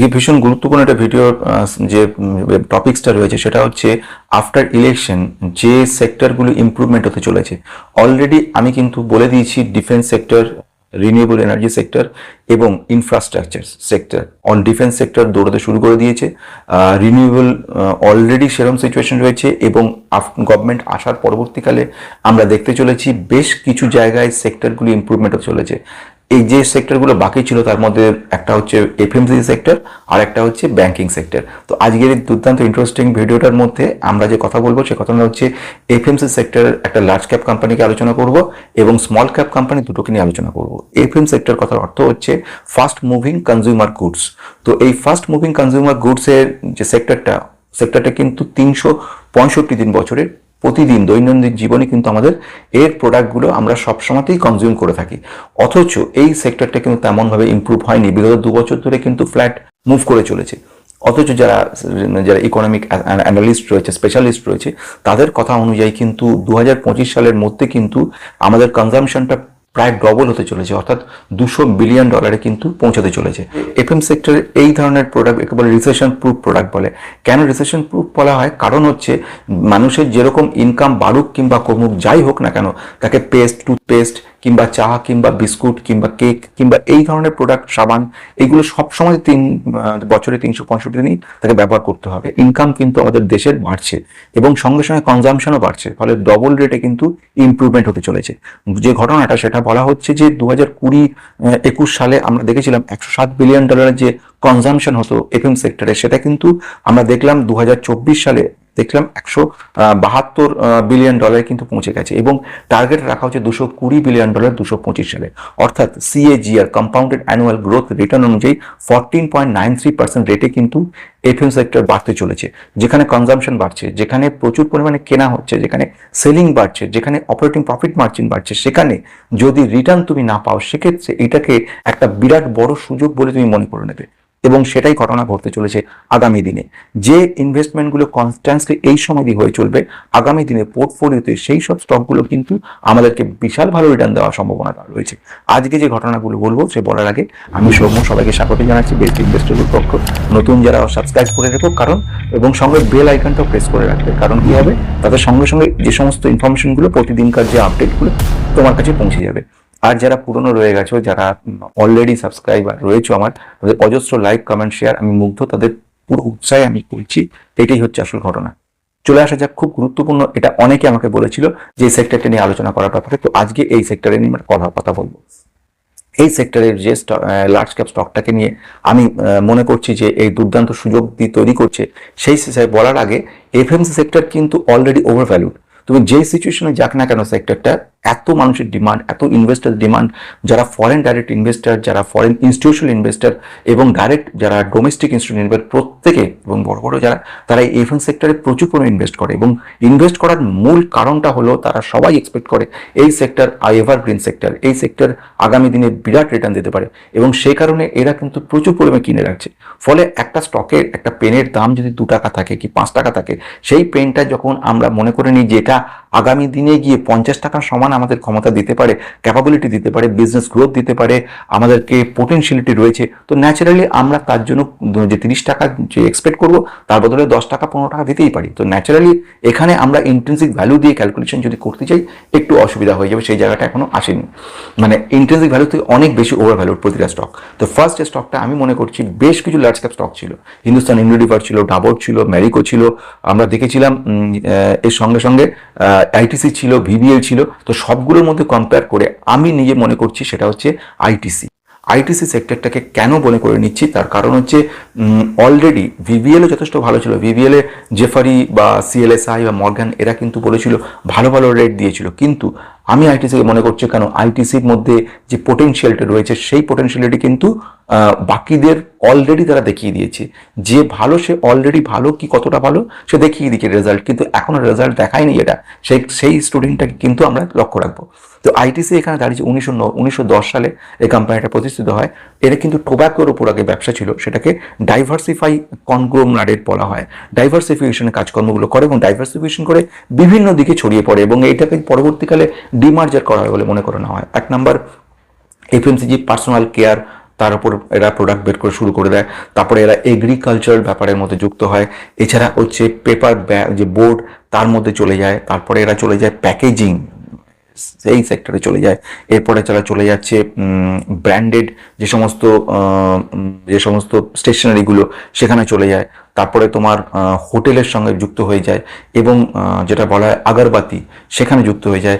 যে ভীষণ গুরুত্বপূর্ণ একটা ভিডিও যে টপিক্সটা রয়েছে, সেটা হচ্ছে আফটার ইলেকশন যে সেক্টরগুলো ইমপ্রুভমেন্ট হতে চলেছে। অলরেডি আমি কিন্তু বলে দিয়েছি defence sector renewable energy sector এবং infrastructure sector on defence sector দৌড়াতে শুরু করে দিয়েছে। রিনিউয়েবল অলরেডি সেরম সিচুয়েশন রয়েছে এবং গভর্নমেন্ট আসার পরবর্তীকালে আমরা দেখতে চলেছি বেশ কিছু জায়গায় সেক্টরগুলি ইমপ্রুভমেন্ট হতে চলেছে। এই যে সেক্টরগুলো বাকি ছিল, তার মধ্যে একটা হচ্ছে এফএমসিজি সেক্টর আর একটা হচ্ছে ব্যাংকিং সেক্টর তো আজকের এই দুর্দান্ত ইন্টারেস্টিং ভিডিওটার মধ্যে আমরা যে কথা বলব, সে কথাটা হচ্ছে এফএমসি সেক্টর একটা লার্জ ক্যাপ কোম্পানিকে আলোচনা করব এবং স্মল ক্যাপ কোম্পানি দুটোকে নিয়ে আলোচনা করব। এফএম সেক্টর কথার অর্থ হচ্ছে ফাস্ট মুভিং কনজিউমার গুডস তো এই ফাস্ট মুভিং কনজিউমার গুডসের যে সেক্টরটা সেক্টরটা কিন্তু তিনশো পঁয়ষট্টি দিন বছরের প্রতিদিন দৈনন্দিন জীবনে কিন্তু আমাদের এর প্রোডাক্টগুলো আমরা সবসময়তেই কনজিউম করে থাকি। অথচ এই সেক্টরটা কিন্তু তেমনভাবে ইম্প্রুভ হয়নি। বিগত দু বছর ধরে কিন্তু ফ্ল্যাট মুভ করে চলেছে। অথচ যারা যারা ইকোনমিক অ্যানালিস্ট রয়েছে স্পেশালিস্ট রয়েছে, তাদের কথা অনুযায়ী কিন্তু দু হাজার পঁচিশ সালের মধ্যে কিন্তু আমাদের কনজামশনটা প্রায় ডবল হতে চলেছে, অর্থাৎ দুশো বিলিয়ন ডলারে কিন্তু পৌঁছাতে চলেছে। এফএম সেক্টরের এই ধরনের প্রোডাক্ট একেবারে রিসেশন প্রুফ প্রোডাক্ট বলে। কেন রিসেশন প্রুফ বলা হয়? কারণ হচ্ছে মানুষের যেরকম ইনকাম বাড়ুক কিংবা কমুক, যাই হোক না কেন, তাকে পেস্ট টুথপেস্ট কিংবা চা, কিংবা বিস্কুট, কিংবা কেক, কিংবা এই ধরনের প্রোডাক্ট সাবান, এগুলো সবসময় তিন বছরে তিনশো পঁয়ষট্টি দিনই তাকে ব্যবহার করতে হবে। ইনকাম কিন্তু আমাদের দেশের বাড়ছে এবং সঙ্গে সঙ্গে কনজামশনও বাড়ছে, ফলে ডবল রেটে কিন্তু ইমপ্রুভমেন্ট হতে চলেছে। যে ঘটনাটা, সেটা বলা হচ্ছে যে দু হাজার কুড়ি একুশ সালে আমরা দেখেছিলাম একশো সাত বিলিয়ন ডলারের যে কনজামশন হতো এফএম সেক্টরে সেটা কিন্তু আমরা দেখলাম দু হাজার চব্বিশ সালে দেখলাম একশো বাহাত্তর বিলিয়ন ডলার কিন্তু পৌঁছে গেছে এবং টার্গেট রাখা হচ্ছে দুশো কুড়ি বিলিয়ন ডলার দুশো পঁচিশ সালে। অর্থাৎ CAGR compounded annual growth return অনুযায়ী fourteen point nine three percent রেটে কিন্তু এফএম সেক্টর বাড়তে চলেছে, যেখানে কনজামশন বাড়ছে, যেখানে প্রচুর পরিমাণে কেনা হচ্ছে, যেখানে সেলিং বাড়ছে, যেখানে অপারেটিং প্রফিট মার্জিন বাড়ছে, সেখানে যদি রিটার্ন তুমি না পাও, সেক্ষেত্রে এটাকে একটা বিরাট বড় সুযোগ বলে তুমি মনে করে নেবে। এবং সেটাই ঘটনা ঘটতে চলেছে আগামী দিনে। যে ইনভেস্টমেন্টগুলো কনস্ট্যান্সলি এই সময় দিয়ে হয়ে চলবে, আগামী দিনে পোর্টফোলিওতে সেই সব স্টকগুলো কিন্তু আমাদেরকে বিশাল ভালো রিটার্ন দেওয়ার সম্ভাবনা রয়েছে। আজকে যে ঘটনাগুলো বলব, সে বলার আগে আমি সৌম্য সবাইকে স্বাগত জানাচ্ছি বেস্ট ইনভেস্টরের পক্ষ। নতুন যারা সাবস্ক্রাইব করে রেখো, কারণ এবং সঙ্গে বেল আইকনটাও প্রেস করে রাখবে, কারণ কি হবে? তাদের সঙ্গে সঙ্গে যে সমস্ত ইনফরমেশনগুলো প্রতিদিনকার যে আপডেটগুলো তোমার কাছে পৌঁছে যাবে। আর যারা পুরনো রয়ে গেছো, যারা অলরেডি সাবস্ক্রাইবার রয়েছে আমার, তাদের অজস্র লাইক কমেন্ট শেয়ার আমি মুগ্ধ, তাদের পুরো উৎসাহে আমি করছি এটাই হচ্ছে আসল ঘটনা। চলে আসা যাক, খুব গুরুত্বপূর্ণ, এটা অনেকে আমাকে বলেছিল যে এই সেক্টরটা নিয়ে আলোচনা করার ব্যাপারে, তো আজকে এই সেক্টরে নিয়ে আমরা কথা কথা বলব। এই সেক্টরের যে লার্জ ক্যাপ স্টকটাকে নিয়ে আমি মনে করছি যে এই দুর্দান্ত সুযোগ দিয়ে তৈরি করছে, সেই বলার আগে এফএমসি সেক্টর কিন্তু অলরেডি ওভারভ্যালুড তুমি যে সিচুয়েশনে যাক না কেন সেক্টরটা এত মানুষের ডিমান্ড এত ইনভেস্টার ডিমান্ড যারা ফরেন ডাইরেক্ট ইনভেস্টার যারা ফরেন ইনস্টিটিউশনাল ইনভেস্টার এবং ডাইরেক্ট যারা ডোমেস্টিক ইনস্টিটিউশন ইনভেস্ট প্রত্যেকে এবং বড় বড় যারা, তারা এই এফএন সেক্টরে প্রচুর পরিমাণে ইনভেস্ট করে এবং ইনভেস্ট করার মূল কারণটা হলো তারা সবাই এক্সপেক্ট করে এই সেক্টর আই এভারগ্রিন সেক্টর এই সেক্টর আগামী দিনে বিরাট রিটার্ন দিতে পারে এবং সেই কারণে এরা কিন্তু প্রচুর পরিমাণে কিনে রাখছে। ফলে একটা স্টকের একটা পেনের দাম যদি দু টাকা থাকে কি পাঁচ টাকা থাকে, সেই পেনটা যখন আমরা মনে করে নিই যে এটা আগামী দিনে গিয়ে পঞ্চাশ টাকার সমান আমাদের ক্ষমতা দিতে পারে ক্যাপাবিলিটি দিতে পারে বিজনেস গ্রোথ দিতে পারে, আমাদেরকে পোটেন্সিয়ালিটি রয়েছে। তো ন্যাচারালি আমরা তার জন্য যে তিরিশ টাকা যে এক্সপেক্ট করব, তার বদলে দশ টাকা, পনেরো টাকা দিতেই পারি। তো ন্যাচারালি এখানে আমরা ইন্টেন্সিক ভ্যালু দিয়ে ক্যালকুলেশন যদি করতে চাই, একটু অসুবিধা হয়ে যাবে, সেই জায়গাটা এখনও আসেনি। মানে ইন্টেন্সিক ভ্যালু থেকে অনেক বেশি ওভার ভ্যালুর প্রতিটা স্টক তো ফার্স্ট স্টকটা আমি মনে করছি, বেশ কিছু লার্জ ক্যাপ স্টক ছিল। হিন্দুস্তান ইউনিলিভার ছিল ডাবর ছিল ম্যারিকো ছিল। আমরা দেখেছিলাম এর সঙ্গে সঙ্গে আইটিসি ছিল ভিবিএল ছিল, তো সবগুলোর মধ্যে কম্পেয়ার করে আমি নিজে মনে করছি সেটা হচ্ছে আইটিসি। আইটিসি সেক্টরটাকে কেন মনে করে নিচ্ছি? তার কারণ হচ্ছে অলরেডি ভিভিএলও যথেষ্ট ভালো ছিল। ভিভিএলে জেফারি বা সিএলএসআই বা মর্গান এরা কিন্তু বলেছিল, ভালো ভালো রেট দিয়েছিল। কিন্তু আমি আইটিসিকে মনে করছি কেন আইটিসির মধ্যে যে পোটেনশিয়ালটা রয়েছে, সেই পোটেনশিয়ালিটি কিন্তু বাকিদের অলরেডি তারা দেখিয়ে দিয়েছে। যে ভালো সে অলরেডি ভালো কি কতটা ভালো, সে দেখিয়ে দিয়েছে রেজাল্ট কিন্তু এখনও রেজাল্ট দেখায়নি এটা। সেই সেই স্টুডেন্টটাকে কিন্তু আমরা লক্ষ্য রাখব। তো আইটিসি এখানে দাঁড়িয়েছে উনিশশো উনিশশো সালে এই কোম্পানিটা প্রতিষ্ঠিত হয়। এটা কিন্তু টোব্যাকোর উপর আগে ব্যবসা ছিল। সেটাকে ডাইভার্সিফাই কনগ্লোমারেট বলা হয়। ডাইভার্সিফিকেশনের কাজকর্মগুলো করে এবং ডাইভার্সিফিকেশন করে বিভিন্ন দিকে ছড়িয়ে পড়ে এবং এটাকে পরবর্তীকালে ডিমার্জার করা হয় বলে মনে করানো হয়। এক নম্বর এফএমসিজি পার্সোনাল কেয়ার তার উপর এরা প্রোডাক্ট বের করে শুরু করে দেয়। তারপরে এরা এগ্রিকালচারাল ব্যাপারের মধ্যে যুক্ত হয়। এছাড়া হচ্ছে পেপার যে বোর্ড তার মধ্যে চলে যায়। তারপরে এরা চলে যায় প্যাকেজিং সেই সেক্টরে চলে যায়। এরপরে যারা চলে যাচ্ছে ব্র্যান্ডেড যে সমস্ত যে সমস্ত স্টেশনারিগুলো সেখানে চলে যায়। তারপরে তোমার হোটেলের সঙ্গে যুক্ত হয়ে যায় এবং যেটা বলা হয় আগরবাতি, সেখানে যুক্ত হয়ে যায়।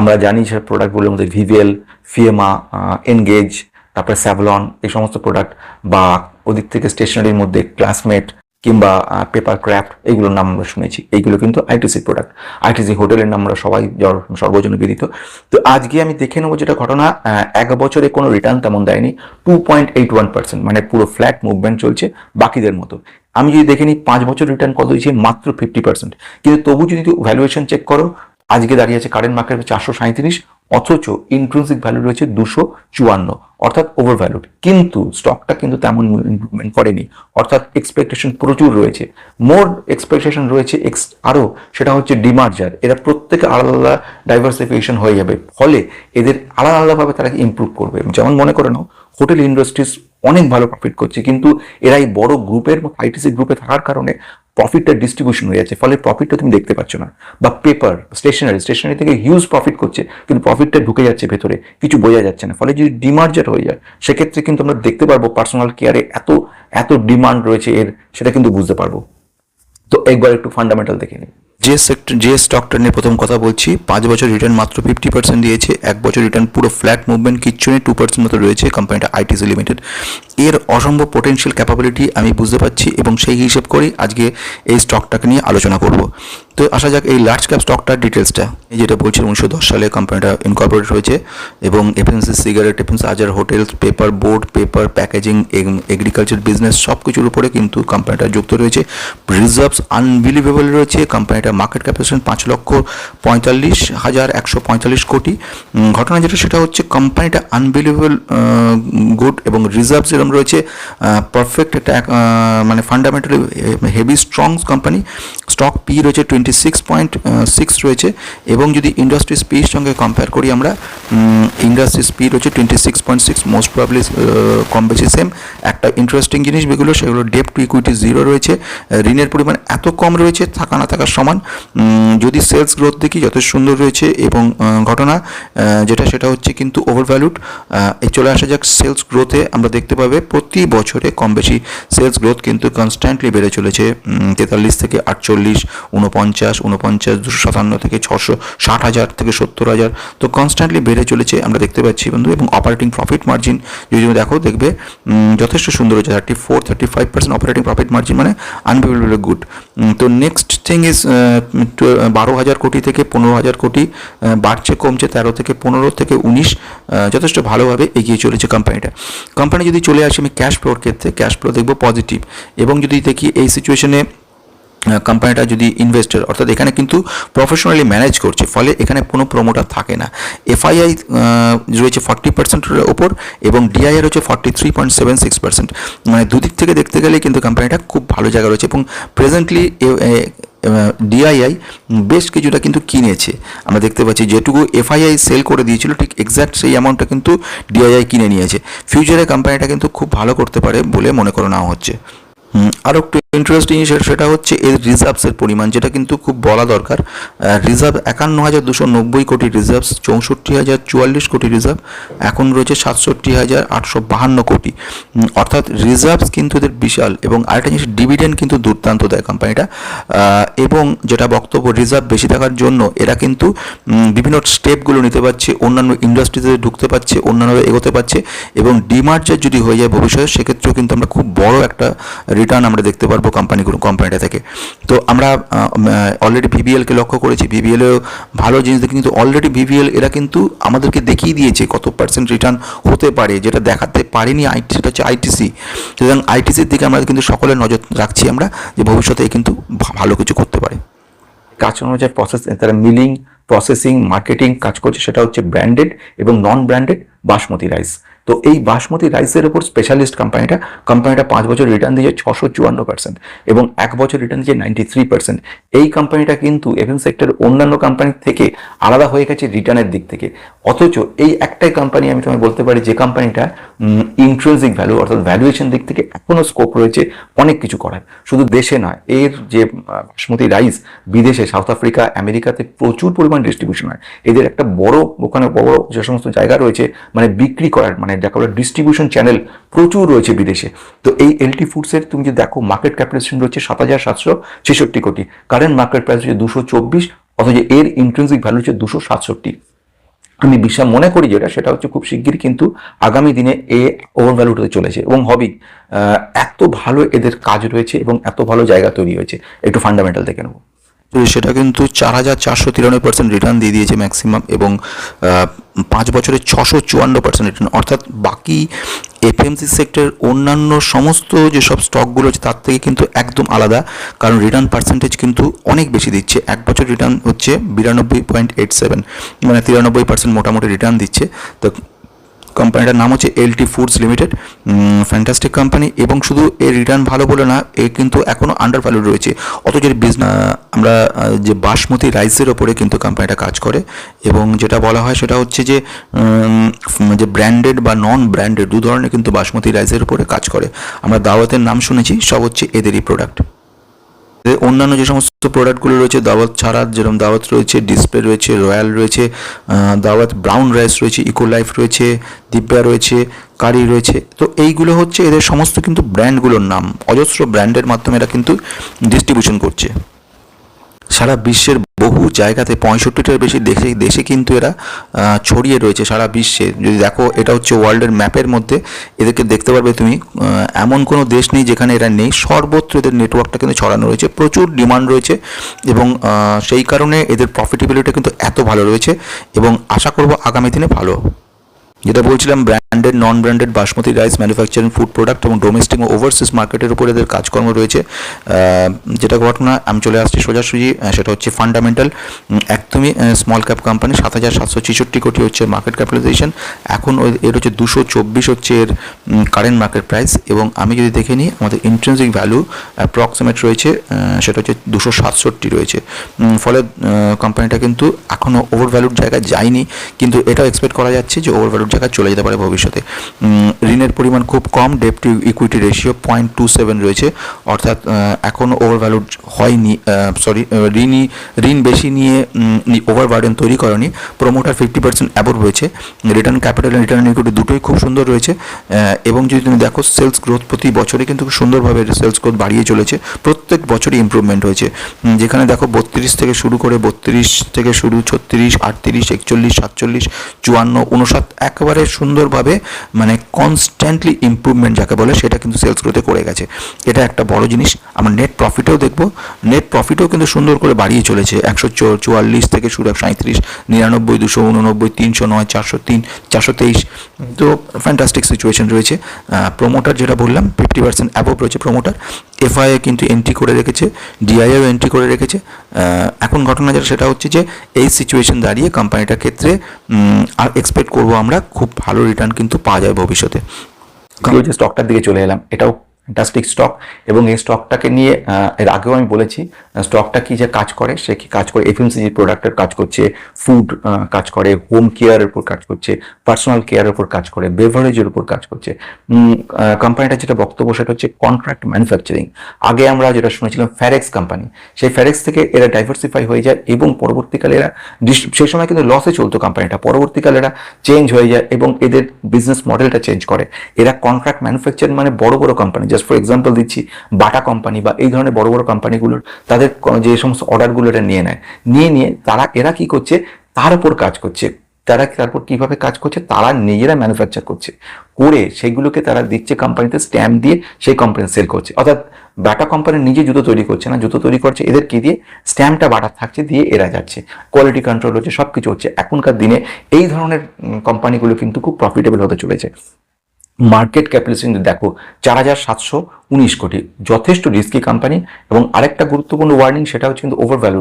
আমরা জানি যে প্রোডাক্টগুলোর মধ্যে ভিভিএল ফিএমা এনগেজ তারপরে স্যাভলন এই সমস্ত প্রোডাক্ট বা ওদিক থেকে স্টেশনারির মধ্যে ক্লাসমেট কিংবা পেপার ক্রাফট এইগুলোর নাম আমরা শুনেছি। এইগুলো কিন্তু আইটিসি প্রোডাক্ট আইটিসি হোটেলের নাম আমরা সবাই সর্বজনে বিদিত তো আজকে আমি দেখে নেব যেটা ঘটনা এক বছরে কোনো রিটার্ন তেমন দেয়নি। Two point eight one percent মানে পুরো ফ্ল্যাট মুভমেন্ট চলছে বাকিদের মতো। আমি যদি দেখে নিই, পাঁচ বছর রিটার্ন কত দিয়েছে? মাত্র ফিফটি পার্সেন্ট কিন্তু তবু যদি ভ্যালুয়েশন চেক করো, আজকে দাঁড়িয়ে আছে কারেন্ট মার্কেট চারশো সাঁত্রিশ অথচ ইন্ট্রেন্সিক ভ্যালু রয়েছে দুশো চুয়ান্ন, অর্থাৎ ওভার ভ্যালুড কিন্তু স্টকটা কিন্তু তেমন ইমপ্রুভমেন্ট করেনি, অর্থাৎ এক্সপেকটেশন প্রচুর রয়েছে। মোর এক্সপেকটেশন রয়েছে এক্স আরও সেটা হচ্ছে ডিমার্জার এরা প্রত্যেকে আলাদা আলাদা ডাইভার্সিফিকেশন হয়ে যাবে। ফলে এদের আলাদা আলাদাভাবে তারা ইমপ্রুভ করবে। যেমন মনে করে নাও হোটেল ইন্ডাস্ট্রিজ অনেক ভালো প্রফিট করছে, কিন্তু এরা এই বড় গ্রুপের আইটিসি গ্রুপে থাকার কারণে প্রফিটটা ডিস্ট্রিবিউশন হয়ে যাচ্ছে, ফলে প্রফিটটা তুমি দেখতে পাচ্ছ না। বা পেপার স্টেশনারি স্টেশনারি থেকে হিউজ প্রফিট করছে, কিন্তু প্রফিটটা ঢুকে যাচ্ছে ভেতরে, কিছু বোঝা যাচ্ছে না। ফলে যদি ডিমার্জার হয়ে যায়, সেক্ষেত্রে কিন্তু আমরা দেখতে পারব পার্সোনাল কেয়ারে এত এত ডিমান্ড রয়েছে এর, সেটা কিন্তু বুঝতে পারব। তো একবার একটু ফান্ডামেন্টাল দেখে নিই। যে সেক্টর যে স্টকটা নিয়ে প্রথম কথা বলছি, পাঁচ বছর রিটার্ন মাত্র ফিফটি পার্সেন্ট দিয়েছে, এক বছর রিটার্ন পুরো ফ্ল্যাট মুভমেন্ট কিচ্ছু নেই টু পার্সেন্ট মতো রয়েছে কোম্পানিটা আইটিসি লিমিটেড এর অসম্ভব পোটেনশিয়াল ক্যাপাবিলিটি আমি বুঝতে পারছি এবং সেই হিসেব করেই আজকে এই স্টকটাকে নিয়ে আলোচনা করব। তো আসা যাক এই লার্জ ক্যাপ স্টকটার ডিটেলসটা এই যেটা বলছি, উনিশশো দশ সালে কোম্পানিটা ইনকর্পোরেট হয়েছে এবং এফএনসি সিগারেট এফএনসি আজার hotels paper board paper packaging agriculture business সব কিছুর উপরে কিন্তু কোম্পানিটা যুক্ত রয়েছে। রিজার্ভস আনবিলিভেবল রয়েছে। কোম্পানিটা মার্কেট ক্যাপাসিটি পাঁচ লক্ষ পঁয়তাল্লিশ হাজার একশো পঁয়তাল্লিশ কোটি। ঘটনা যেটা সেটা হচ্ছে কোম্পানিটা আনবিলিভেবল গুড এবং রিজার্ভস যেরকম রয়েছে পারফেক্ট একটা মানে fundamentally heavy strong company stock P রয়েছে টোয়েন্টি সিক্স পয়েন্ট সিক্স রয়েছে এবং যদি ইন্ডাস্ট্রি স্পির সঙ্গে কম্পেয়ার করি আমরা ইন্ডাস্ট্রি স্পি রয়েছে twenty six point six most probably কম বেশি সেম একটা ইন্টারেস্টিং জিনিস যেগুলো, সেগুলো ডেপ টু ইকুইটি জিরো রয়েছে। ঋণের পরিমাণ এত কম রয়েছে, থাকা না থাকার সমান। যদি সেলস গ্রোথ দেখি, যথেষ্ট সুন্দর রয়েছে এবং ঘটনা যেটা সেটা হচ্ছে কিন্তু ওভার ভ্যালুড চলে আসা যাক সেলস গ্রোথে আমরা দেখতে পাবে প্রতি বছরে কম বেশি সেলস গ্রোথ কিন্তু কনস্ট্যান্টলি বেড়ে চলেছে। তেতাল্লিশ থেকে আটচল্লিশ উনপঞ্চাশ উনপঞ্চাশ দুশো সাতান্ন থেকে ছশো ষাট হাজার থেকে সত্তর হাজার। তো কনস্ট্যান্টলি বেড়ে চলেছে, আমরা দেখতে পাচ্ছি বন্ধু। এবং অপারেটিং প্রফিট মার্জিন যদি তুমি দেখো, দেখবে যথেষ্ট সুন্দর হচ্ছে thirty four thirty five percent operating profit margin মানে আনবিলিভেবল গুড তো নেক্সট থিং ইজ বারো হাজার কোটি থেকে পনেরো হাজার কোটি বাড়ছে, কমছে তেরো থেকে পনেরো থেকে উনিশ যথেষ্ট ভালোভাবে এগিয়ে চলেছে কোম্পানিটা কোম্পানি যদি চলে আসে আমি ক্যাশ ফ্লোর ক্ষেত্রে ক্যাশ ফ্লো দেখব পজিটিভ এবং যদি দেখি এই সিচুয়েশনে কোম্পানিটা যদি ইনভেস্টর অর্থাৎ এখানে কিন্তু প্রফেশনালি ম্যানেজ করছে, ফলে এখানে কোনো প্রমোটার থাকে না। এফআইআই রয়েছে ফর্টি পার্সেন্টের ওপর এবং ডিআইআর হচ্ছে forty three point seven six percent মানে দুদিক থেকে দেখতে গেলে কিন্তু কোম্পানিটা খুব ভালো জায়গা রয়েছে এবং প্রেজেন্টলি ডিআইআই বেশ কিছুটা কিন্তু কিনেছে। আমরা দেখতে পাচ্ছি যেটুকু এফআইআই সেল করে দিয়েছিল, ঠিক এক্স্যাক্ট সেই অ্যামাউন্টটা কিন্তু ডিআইআই কিনে নিয়েছে। ফিউচারে কোম্পানিটা কিন্তু খুব ভালো করতে পারে বলে মনে করে নেওয়া হচ্ছে। আরও একটু ইন্টারেস্টিং সেটা হচ্ছে এর রিজার্ভসের পরিমাণ, যেটা কিন্তু খুব বলা দরকার। রিজার্ভ একান্ন হাজার দুশো নব্বই কোটি রিজার্ভস চৌষট্টি হাজার চুয়াল্লিশ কোটি রিজার্ভ এখন রয়েছে সাতষট্টি হাজার আটশো বাহান্ন কোটি। অর্থাৎ রিজার্ভস কিন্তু এদের বিশাল এবং আরেকটা জিনিস ডিভিডেন্ড কিন্তু দুর্দান্ত দেয় কোম্পানিটা এবং যেটা বক্তব্য রিজার্ভ বেশি থাকার জন্য এরা কিন্তু বিভিন্ন স্টেপগুলো নিতে পারছে, অন্যান্য ইন্ডাস্ট্রিতে ঢুকতে পারছে, অন্যান্যভাবে এগোতে পারছে এবং ডিমার্জার যদি হয়ে যায় ভবিষ্যতে, সেক্ষেত্রেও কিন্তু আমরা খুব বড় একটা রিটার্ন আমরা দেখতে পারব। কোম্পানিগুলো কোম্পানিটা থেকে। তো আমরা অলরেডি ভিবিএলকে লক্ষ্য করেছি। ভিবিএলেও ভালো জিনিস দেখি, কিন্তু অলরেডি ভিবিএল এরা কিন্তু আমাদেরকে দেখিয়ে দিয়েছে কত পার্সেন্ট রিটার্ন হতে পারে, যেটা দেখাতে পারেনি আইটি সেটা হচ্ছে আইটিসি সুতরাং আইটিসির দিকে আমরা কিন্তু সকলের নজর রাখছি আমরা, যে ভবিষ্যতে কিন্তু ভালো কিছু করতে পারে। কাজ অনুযায়ী প্রসেস তারা মিলিং প্রসেসিং মার্কেটিং কাজ করছে, সেটা হচ্ছে ব্র্যান্ডেড এবং নন ব্র্যান্ডেড বাসমতি রাইস তো এই বাসমতি রাইসের উপর স্পেশালিস্ট কোম্পানিটা কোম্পানিটা পাঁচ বছর রিটার্ন দিয়েছে ছশো চুয়ান্ন পার্সেন্ট এবং এক বছর রিটার্ন দিয়েছে নাইনটি থ্রি পার্সেন্ট এই কোম্পানিটা কিন্তু এভেন সেক্টর অন্যান্য কোম্পানির থেকে আলাদা হয়ে গেছে রিটার্নের দিক থেকে। অথচ এই একটাই কোম্পানি আমি তোমায় বলতে পারি যে কোম্পানিটা ইন্ট্রেন্সিক ভ্যালু অর্থাৎ ভ্যালুয়েশন দিক থেকে এখনও স্কোপ রয়েছে অনেক কিছু করার। শুধু দেশে নয়, এর যে বাসমতি রাইস বিদেশে সাউথ আফ্রিকা আমেরিকাতে প্রচুর পরিমাণ ডিস্ট্রিবিউশন হয়। এদের একটা বড়, ওখানে বড় যে সমস্ত জায়গা রয়েছে মানে বিক্রি করার মানে যাকে বলে ডিস্ট্রিবিউশন চ্যানেল প্রচুর রয়েছে বিদেশে। তো এই এলটি ফুডসের তুমি যদি দেখো মার্কেট ক্যাপিটালেশন রয়েছে সাত হাজার সাতশো ছেষট্টি কোটি। কারেন্ট মার্কেট প্রাইস হচ্ছে দুশো চব্বিশ, অথচ এর ইন্ট্রেন্সিক ভ্যালু হচ্ছে দুশো সাতষট্টি। আমি বিশ্বাস মনে করি যেটা, সেটা হচ্ছে খুব শিগগির কিন্তু আগামী দিনে এ ওভার ভ্যালুড হতে চলেছে এবং হবি এত ভালো এদের কাজ রয়েছে এবং এত ভালো জায়গা তৈরি হয়েছে। একটু ফান্ডামেন্টাল দেখে নেব। সেটা কিন্তু চার হাজার চারশো তিরানব্বই পার্সেন্ট রিটার্ন দিয়ে দিয়েছে ম্যাক্সিমাম এবং পাঁচ বছরে ছশো চুয়ান্ন পার্সেন্ট রিটার্ন অর্থাৎ বাকি এফএমসি সেক্টরের অন্যান্য সমস্ত যেসব স্টকগুলো আছে, তার থেকে কিন্তু একদম আলাদা। কারণ রিটার্ন পার্সেন্টেজ কিন্তু অনেক বেশি দিচ্ছে। এক বছর রিটার্ন হচ্ছে বিরানব্বই পয়েন্ট এইট সেভেন মানে তিরানব্বই পার্সেন্ট মোটামুটি রিটার্ন দিচ্ছে। তো কোম্পানিটার নাম হচ্ছে LT foods limited fantastic company এবং শুধু এর রিটার্ন ভালো বলে না, এ কিন্তু এখনও আন্ডার ভ্যালু রয়েছে। অথচ এর বিজনেস আমরা যে বাসমতি রাইসের ওপরে কিন্তু কোম্পানিটা কাজ করে এবং যেটা বলা হয় সেটা হচ্ছে যে যে ব্র্যান্ডেড বা নন ব্র্যান্ডেড দু ধরনের কিন্তু বাসমতি রাইসের উপরে কাজ করে। আমরা দাওয়াতের নাম শুনেছি, সব হচ্ছে এদেরই প্রোডাক্ট অন্যান্য যে সমস্ত প্রোডাক্টগুলো রয়েছে, দাওয়াত ছাড়া যেরকম দাওয়াত রয়েছে ডিসপ্লে রয়েছে রয়্যাল রয়েছে দাওয়াত ব্রাউন রাইস রয়েছে ইকো লাইফ রয়েছে দিব্যা রয়েছে কারি রয়েছে। তো এইগুলো হচ্ছে এদের সমস্ত কিন্তু ব্র্যান্ডগুলোর নাম। অজস্র ব্র্যান্ডের মাধ্যমে এরা কিন্তু ডিস্ট্রিবিউশন করছে। সারা বিশ্বের বহু জায়গাতে পঁয়ষট্টিটার বেশি দেশে দেশে কিন্তু এরা ছড়িয়ে রয়েছে সারা বিশ্বে। যদি দেখো, এটা হচ্ছে ওয়ার্ল্ডের ম্যাপের মধ্যে, এদেরকে দেখতে পারবে তুমি এমন কোনো দেশ নেই যেখানে এরা নেই। সর্বত্র এদের নেটওয়ার্কটা কিন্তু ছড়ানো রয়েছে, প্রচুর ডিমান্ড রয়েছে এবং সেই কারণে এদের প্রফিটেবিলিটি কিন্তু এত ভালো রয়েছে এবং আশা করব আগামী দিনে ভালো। যেটা বলছিলাম branded non branded basmati rice manufacturing food product এবং ডোমেস্টিক ও ওভারসিজ মার্কেটের উপর এদের কাজকর্ম রয়েছে। যেটা ঘটনা, আমি চলে আসছি সোজাসুজি সেটা হচ্ছে ফান্ডামেন্টাল একদমই স্মল ক্যাপ কোম্পানি সাত হাজার সাতশো ছেষট্টি কোটি হচ্ছে মার্কেট ক্যাপিটালাইজেশন এখন এর হচ্ছে দুশো চব্বিশ হচ্ছে এর কারেন্ট মার্কেট প্রাইস এবং আমি যদি দেখে নিই, আমাদের ইন্ট্রেন্সিক ভ্যালু অ্যাপ্রক্সিমেট রয়েছে সেটা হচ্ছে দুশো সাতষট্টি রয়েছে। ফলে কোম্পানিটা কিন্তু এখনও ওভার ভ্যালুর জায়গায় যায়নি, কিন্তু এটাও এক্সপেক্ট করা যাচ্ছে যে ওভার ভ্যালুর জায়গায় চলে যেতে পারে ভবিষ্যতে। ঋণের পরিমাণ খুব কম debt to equity ratio point two seven রয়েছে। অর্থাৎ এখনও ওভার ভ্যালুড হয়নি সরি ঋণই, ঋণ বেশি নিয়ে ওভার বার্ডেন তৈরি করেনি প্রোমোটার ফিফটি পার্সেন্ট অ্যাবোভ রয়েছে। রিটার্ন ক্যাপিটাল রিটার্ন ইকুইটি দুটোই খুব সুন্দর রয়েছে। এবং যদি তুমি দেখো সেলস গ্রোথ প্রতি বছরে কিন্তু সুন্দরভাবে সেলস গ্রোথ বাড়িয়ে চলেছে। প্রত্যেক বছরই ইমপ্রুভমেন্ট হয়েছে। যেখানে দেখো, বত্রিশ থেকে শুরু করে বত্রিশ থেকে শুরু, ছত্রিশ, আটত্রিশ, একচল্লিশ, সাতচল্লিশ, চুয়ান্ন, উনষাট একেবারে সুন্দরভাবে মানে কনস্ট্যান্টলি ইমপ্রুভমেন্ট যাকে বলে, সেটা কিন্তু সেলস গ্রোথে করে গেছে। এটা একটা বড় জিনিস। আমরা নেট প্রফিটেও দেখব। নেট প্রফিটও কিন্তু সুন্দর করে বাড়িয়ে চলেছে। একশো চুয়াল্লিশ থেকে শুরু একশো সাঁত্রিশ নিরানব্বই, দুশো উননব্বই, তিনশো নয়, চারশো তিন, চারশো তেইশ। তো ফ্যান্টাস্টিক সিচুয়েশন রয়েছে। প্রোমোটার যেটা বললাম ফিফটি পার্সেন্ট অ্যাবোভ রয়েছে প্রোমোটার এফআইএ কিন্তু এন্ট্রি করে রেখেছে ডিআইও এন্ট্রি করে রেখেছে। এখন ঘটনা যেটা, সেটা হচ্ছে যে, এই সিচুয়েশন দাঁড়িয়ে কোম্পানিটার ক্ষেত্রে আর এক্সপেক্ট করব আমরা, খুব ভালো রিটার্ন কিন্তু পাওয়া যায় ভবিষ্যতে। যে স্টকটার দিকে চলে এলাম। এটাও ফ্যান্টাস্টিক স্টক এবং এই স্টকটাকে নিয়ে এর আগেও আমি বলেছি স্টকটা কি যে কাজ করে, সে কি কাজ করে এফএমসিজি প্রোডাক্টের কাজ করছে ফুড কাজ করে হোম কেয়ারের উপর কাজ করছে পার্সোনাল কেয়ারের উপর কাজ করে বেভারেজের উপর কাজ করছে। কোম্পানিটা যেটা বক্তব্য সেটা হচ্ছে কন্ট্রাক্ট ম্যানুফ্যাকচারিং আগে আমরা যেটা শুনেছিলাম ফ্যারেক্স কোম্পানি সেই ফ্যারেক্স থেকে এরা ডাইভার্সিফাই হয়ে যায় এবং পরবর্তীকালে এরা সেই সময় কিন্তু লসে চলতো কোম্পানিটা পরবর্তীকালে এরা চেঞ্জ হয়ে যায় এবং এদের বিজনেস মডেলটা চেঞ্জ করে। এরা কন্ট্রাক্ট ম্যানুফ্যাকচারিং মানে বড় বড় কোম্পানি জাস্ট ফর এক্সাম্পল দিচ্ছি, বাটা কোম্পানি বা এই ধরনের বড় বড় কোম্পানিগুলোর তাদের যে সমস্ত অর্ডারগুলো এরা নিয়ে নেয়। নিয়ে নিয়ে তারা, এরা কি করছে? তার উপর কাজ করছে। তারা তারপর কীভাবে কাজ করছে? তারা নিজেরা ম্যানুফ্যাকচার করছে। করে সেগুলোকে তারা দিচ্ছে কোম্পানিতে স্ট্যাম্প দিয়ে সেই কোম্পানি সেল করছে। অর্থাৎ বাটা কোম্পানি নিজে জুতো তৈরি করছে না, জুতো তৈরি করছে, এদের কি দিয়ে? স্ট্যাম্পটা বাটা থাকছে দিয়ে এরা যাচ্ছে। কোয়ালিটি কন্ট্রোল হচ্ছে সব কিছু হচ্ছে। এখনকার দিনে এই ধরনের কোম্পানিগুলো কিন্তু খুব প্রফিটেবল হতে চলেছে। মার্কেট ক্যাপিটালিজেশন দেখো চার হাজার সাতশো উনিশ কোটি। যথেষ্ট রিস্কি কোম্পানি এবং আরেকটা গুরুত্বপূর্ণ ওয়ার্নিং সেটা হচ্ছে কিন্তু ওভার ভ্যালু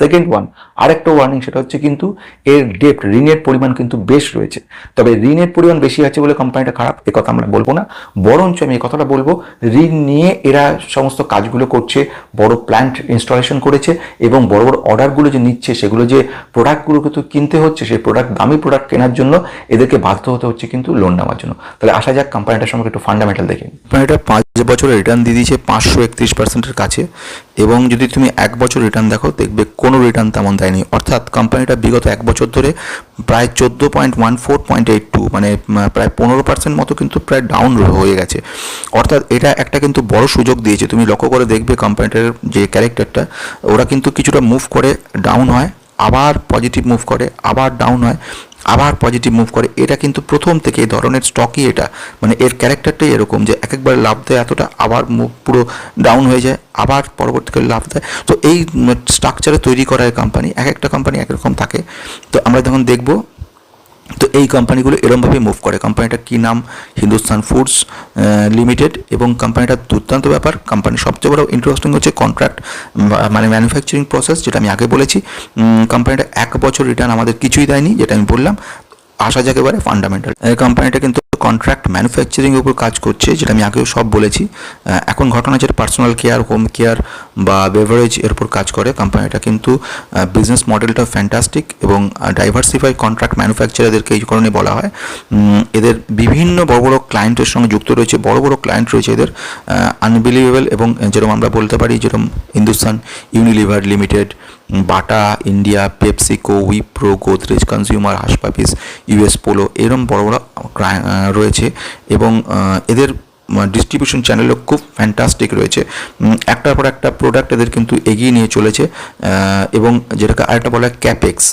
সেকেন্ড ওয়ান আরেকটা ওয়ার্নিং সেটা হচ্ছে কিন্তু এর ডেপ্ট ঋণের পরিমাণ কিন্তু বেশ রয়েছে। তবে ঋণের পরিমাণ বেশি আছে বলে কোম্পানিটা খারাপ, এ কথা আমরা বলব না। বরঞ্চ আমি এই কথাটা বলব, ঋণ নিয়ে এরা সমস্ত কাজগুলো করছে, বড় প্ল্যান্ট ইনস্টলেশন করেছে এবং বড় বড় অর্ডারগুলো যে নিচ্ছে, সেগুলো যে প্রোডাক্টগুলো কিন্তু কিনতে হচ্ছে, সেই প্রোডাক্ট দামি প্রোডাক্ট কেনার জন্য এদেরকে বাধ্য হতে হচ্ছে কিন্তু লোন নেওয়ার জন্য। তাহলে আসা যাক কোম্পানিটার সম্পর্কে একটু ফান্ডামেন্টাল দেখে। কোম্পানিটা পাঁচ বছরের রিটার্ন দিয়ে দিয়েছে পাঁচশো একত্রিশ পার্সেন্টের কাছে এবং যদি তুমি এক বছর রিটার্ন দেখো, দেখবে কোনো রিটার্ন তেমন দেয়নি। অর্থাৎ কোম্পানিটা বিগত এক বছর ধরে প্রায় চোদ্দ point one four point eight two মানে প্রায় পনেরো পার্সেন্ট মতো কিন্তু প্রায় ডাউন হয়ে গেছে। অর্থাৎ এটা একটা কিন্তু বড় সুযোগ দিয়েছে। তুমি লক্ষ্য করে দেখবে কোম্পানিটার যে ক্যারেক্টারটা ওরা কিন্তু কিছুটা মুভ করে ডাউন হয়, আবার পজিটিভ মুভ করে, আবার ডাউন হয়। আবার পজিটিভ মুভ করে। এটা কিন্তু প্রথম থেকে এই ধরনের স্টকই এটা মানে এর ক্যারেক্টারটাই এরকম যে এক একবার লাভ দেয় এতটা, আবার মুভ পুরো ডাউন হয়ে যায়, আবার পরবর্তীকালে লাভ দেয়। তো এই স্ট্রাকচারে তৈরি করা কোম্পানি এক একটা কোম্পানি একরকম থাকে। তো আমরা যখন দেখব তো এই কোম্পানিগুলো এরমভাবে মুভ করে। কোম্পানিটার কী নাম? হিন্দুস্তান ফুডস লিমিটেড এবং কোম্পানিটার দুর্দান্ত ব্যাপার। কোম্পানির সবচেয়ে বড় ইন্টারেস্টিং হচ্ছে কন্ট্রাক্ট মানে ম্যানুফ্যাকচারিং প্রসেস যেটা আমি আগে বলেছি। কোম্পানিটা এক বছর রিটার্ন আমাদের কিছুই দেয়নি, যেটা আমি বললাম। আসা যাক এবারে ফান্ডামেন্টাল কোম্পানিটা কিন্তু কন্ট্রাক্ট ম্যানুফ্যাকচারিং উপর কাজ করছে, যেটা আমি আগেও সব বলেছি। এখন ঘটনা যেটা পার্সোনাল কেয়ার হোম কেয়ার বা বেভারেজ এর উপর কাজ করে কোম্পানিটা কিন্তু বিজনেস মডেলটা ফ্যান্টাস্টিক এবং ডাইভার্সিফাই কন্ট্রাক্ট ম্যানুফ্যাকচারারদেরকে এই কারণে বলা হয়। এদের বিভিন্ন বড় বড় ক্লায়েন্টের সঙ্গে যুক্ত রয়েছে, বড় বড় ক্লায়েন্ট রয়েছে এদের আনবিলিভেবল এবং যেরকম আমরা বলতে পারি, যেরকম Hindustan Unilever limited Bata, India PepsiCo Wipro Godrej, consumer, Hush Puppies, US, Polo, এরম বড় বড় রয়েছে এবং এদের ডিস্ট্রিবিউশন চ্যানেলও খুব ফ্যান্টাস্টিক রয়েছে। একটার পর একটা প্রোডাক্ট এদের কিন্তু এগিয়ে নিয়ে চলেছে এবং যেটাকে আরেকটা বলা হয় ক্যাপেক্স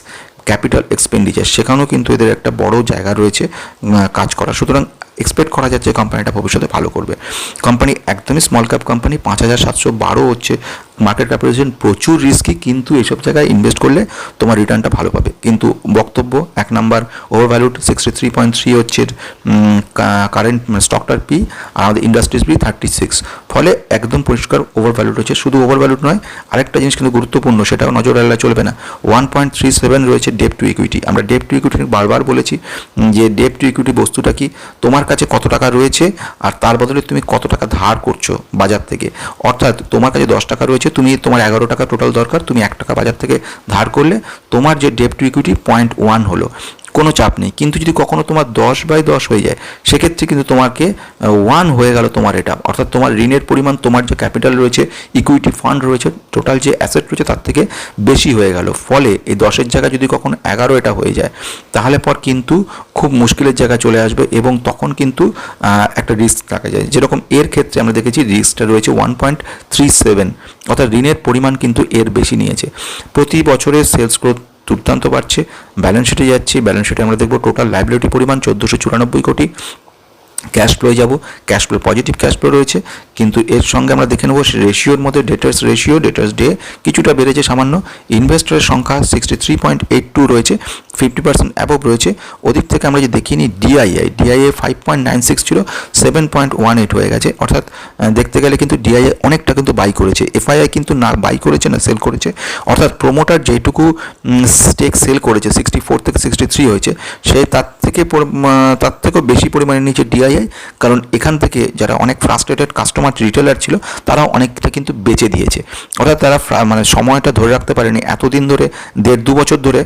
ক্যাপিটাল এক্সপেন্ডিচার সেখানেও কিন্তু এদের একটা বড় জায়গা রয়েছে কাজ করা। সুতরাং এক্সপেক্ট করা যাচ্ছে কোম্পানিটা ভবিষ্যতে ভালো করবে। কোম্পানি একদমই স্মল ক্যাপ কোম্পানি পাঁচ হাজার সাতশো বারো হচ্ছে মার্কেট ক্যাপিটালাইজেশন প্রচুর রিস্কি কিন্তু এইসব জায়গায় ইনভেস্ট করলে তোমার রিটার্নটা ভালো পাবে। কিন্তু বক্তব্য, এক number over valued sixty three point three হচ্ছে কারেন্ট স্টকটার পি আর আমাদের ইন্ডাস্ট্রিজ পি থার্টি সিক্স ফলে একদম পরিষ্কার ওভার ভ্যালুড হচ্ছে, শুধু ওভার ভ্যালুড নয়, আরেকটা জিনিস কিন্তু গুরুত্বপূর্ণ, সেটাও নজর রাখলে চলবে না। ওয়ান পয়েন্ট থ্রি সেভেন রয়েছে ডেপ টু ইকুইটি আমরা ডেপ টু ইকুইটি বারবার বলেছি যে ডেপ টু ইকুইটি বস্তুটা কি, তোমার কাছে কত টাকা রয়েছে, আর তার বদলে তুমি কত টাকা ধার করছ বাজার থেকে। অর্থাৎ তোমার কাছে দশ টাকা রয়েছে তুমি তোমার এগারো টাকা টোটাল দরকার, তুমি এক টাকা বাজার থেকে ধার করলে তোমার যে debt to equity point one হলো। কোনো চাপ নেই। কিন্তু যদি কখনো তোমার দশ বাই দশ হয়ে যায়, সেক্ষেত্রে কিন্তু তোমাকে ওয়ান হয়ে গেল তোমার এটা। অর্থাৎ তোমার ঋণের পরিমাণ, তোমার যে ক্যাপিটাল রয়েছে ইকুইটি ফান্ড রয়েছে টোটাল যে অ্যাসেট রয়েছে তার থেকে বেশি হয়ে গেল। ফলে এই দশের জায়গায় যদি কখনো এগারো এটা হয়ে যায়, তাহলে পর কিন্তু খুব মুশকিলের জায়গায় চলে আসবে এবং তখন কিন্তু একটা রিস্ক থাকা যায়। যেরকম এর ক্ষেত্রে আমরা দেখেছি রিস্কটা রয়েছে ওয়ান পয়েন্ট থ্রি সেভেন অর্থাৎ ঋণের পরিমাণ কিন্তু এর বেশি নিয়েছে। প্রতি বছরের সেলস গ্রোথ দুর্দান্ত বাড়ছে। ব্যালেন্স শিটে যাচ্ছি। ব্যালেন্স শিটে আমরা দেখব টোটাল লাইবিলিটি পরিমাণ চোদ্দোশো চুরানব্বই কোটি। ক্যাশ ফ্লো যাব cash flow positive cash flow রয়েছে, কিন্তু এর সঙ্গে আমরা দেখে নেব রেশিওর মধ্যে ডেটার্স রেশিও ডেটার্স ডে কিছুটা বেড়েছে সামান্য ইনভেস্টরের সংখ্যা sixty three point eight two রয়েছে ফিফটি পার্সেন্ট অ্যাবভ রয়েছে, ওদিক থেকে আমরা যদি দেখিনি DII DIA five point nine six ছিল সেভেন পয়েন্ট ওয়ান এইট হয়ে গেছে, অর্থাৎ দেখতে গেলে কিন্তু ডিআইআই অনেকটা কিন্তু বাই করেছে এফআইআই কিন্তু না বাই করেছে, না সেল করেছে, অর্থাৎ প্রোমোটার যেটুকু স্টেক সেল করেছে সিক্সটি ফোর থেকে সিক্সটি থ্রি হয়েছে, সে তার থেকে তার থেকেও বেশি পরিমাণে নিচে ডিআইআই কারণ এখান থেকে যারা অনেক ফ্রাস্ট্রেটেড কাস্টমার রিটেলার ছিল তারা অনেকটা কিন্তু বেচে দিয়েছে। অর্থাৎ তারা মানে সময়টা ধরে রাখতে পারেনি। এতদিন ধরে, দেড় দু বছর ধরে,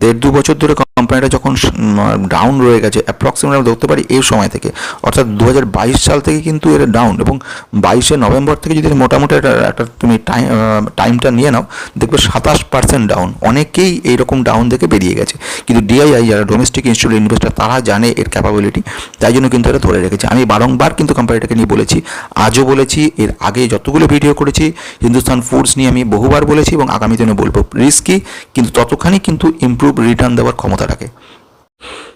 দেড় দু বছর ধরে কোম্পানিটা যখন ডাউন রয়ে গেছে অ্যাপ্রক্সিমেট আমরা ধরতে পারি এই সময় থেকে। অর্থাৎ দু হাজার বাইশ সাল থেকে কিন্তু এটা ডাউন এবং বাইশে নভেম্বর থেকে যদি মোটামুটি একটা একটা তুমি টাইম টাইমটা নিয়ে নাও, দেখবে সাতাশ পার্সেন্ট ডাউন অনেকেই এইরকম ডাউন থেকে বেরিয়ে গেছে। কিন্তু ডিআইআই যারা ডোমেস্টিক ইনস্টিটিউট ইনভেস্টার তারা জানে এর ক্যাপাবিলিটি তাই জন্য কিন্তু এটা ধরে রেখেছে। আমি বারংবার কিন্তু কোম্পানিটাকে নিয়ে বলেছি, আজও বলেছি, এর আগে যতগুলো ভিডিও করেছি, হিন্দুস্তান ফুডস নিয়ে আমি বহুবার বলেছি এবং আগামী দিনে বলব। রিস্কি কিন্তু ততখানি কিন্তু ইমপ্রুভ রিটার্ন দেওয়ার ক্ষমতা রাখে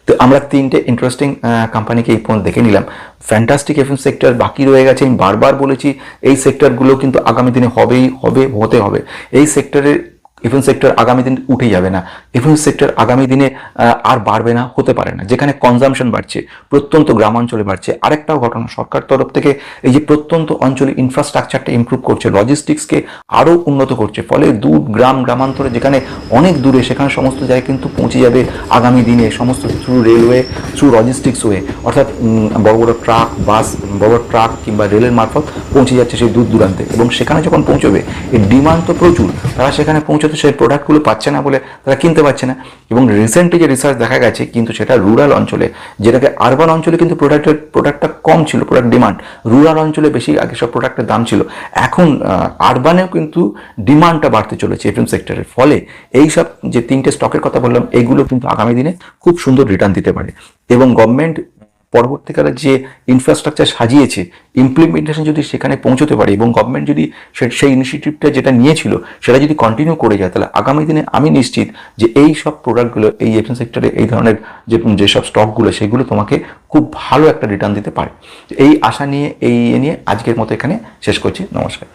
তো আমরা তিনটে ইন্টারেস্টিং কোম্পানিকে এই পর্যন্ত দেখে নিলাম। ফ্যান্টাস্টিক এফএম সেক্টর বাকি রয়ে গেছে, আমি বারবার বলেছি, এই সেক্টরগুলো কিন্তু আগামী দিনে হবেই, হবে, হতে হবে। এই সেক্টরের এফএম সেক্টর আগামী দিন উঠে যাবে না। এফএমসি সেক্টর আগামী দিনে আর বাড়বে না, হতে পারে না। যেখানে কনজামশন বাড়ছে, প্রত্যন্ত গ্রামাঞ্চলে বাড়ছে। আরেকটাও ঘটনা, সরকার তরফ থেকে এই যে প্রত্যন্ত অঞ্চলে ইনফ্রাস্ট্রাকচারটা ইমপ্রুভ করছে লজিস্টিক্সকে আরও উন্নত করছে। ফলে দূর গ্রাম, গ্রামান্তরে যেখানে অনেক দূরে, সেখানে সমস্ত জায়গায় কিন্তু পৌঁছে যাবে আগামী দিনে। সমস্ত through railway through logistics way অর্থাৎ বড় বড় ট্রাক বাস বড় বড় ট্রাক কিংবা রেলের মারফত পৌঁছে যাচ্ছে সেই দূর দূরান্তে। এবং সেখানে যখন পৌঁছবে, এর ডিমান্ড তো প্রচুর। তারা সেখানে পৌঁছতে সেই প্রোডাক্টগুলো পাচ্ছে না বলে তারা কিনতে পারছে না। এবং রিসেন্টলি যে রিসার্চ দেখা গেছে, কিন্তু সেটা রুরাল অঞ্চলে যেটাকে আরবান অঞ্চলে কিন্তু প্রোডাক্টের প্রোডাক্টটা কম ছিল প্রোডাক্ট ডিমান্ড রুরাল অঞ্চলে বেশি আগে সব প্রোডাক্টের দাম ছিল। এখন আরবানেও কিন্তু ডিমান্ডটা বাড়তে চলেছে এফএম সেক্টরের ফলে এই সব যে তিনটে স্টকের কথা বললাম, এগুলো কিন্তু আগামী দিনে খুব সুন্দর রিটার্ন দিতে পারে। এবং গভর্নমেন্ট পরবর্তীকালে যে ইনফ্রাস্ট্রাকচার সাজিয়েছে ইমপ্লিমেন্টেশন যদি সেখানে পৌঁছতে পারে এবং গভর্নমেন্ট যদি সেই ইনিশিয়েটিভটা যেটা নিয়েছিল সেটা যদি কন্টিনিউ করে যায়, তাহলে আগামী দিনে আমি নিশ্চিত যে এই সব প্রোডাক্টগুলো এই এফএন সেক্টরে এই ধরনের যে যেসব স্টকগুলো সেগুলো তোমাকে খুব ভালো একটা রিটার্ন দিতে পারে। এই আশা নিয়ে, এই ইয়ে নিয়ে আজকের মতো এখানে শেষ করছি। নমস্কার।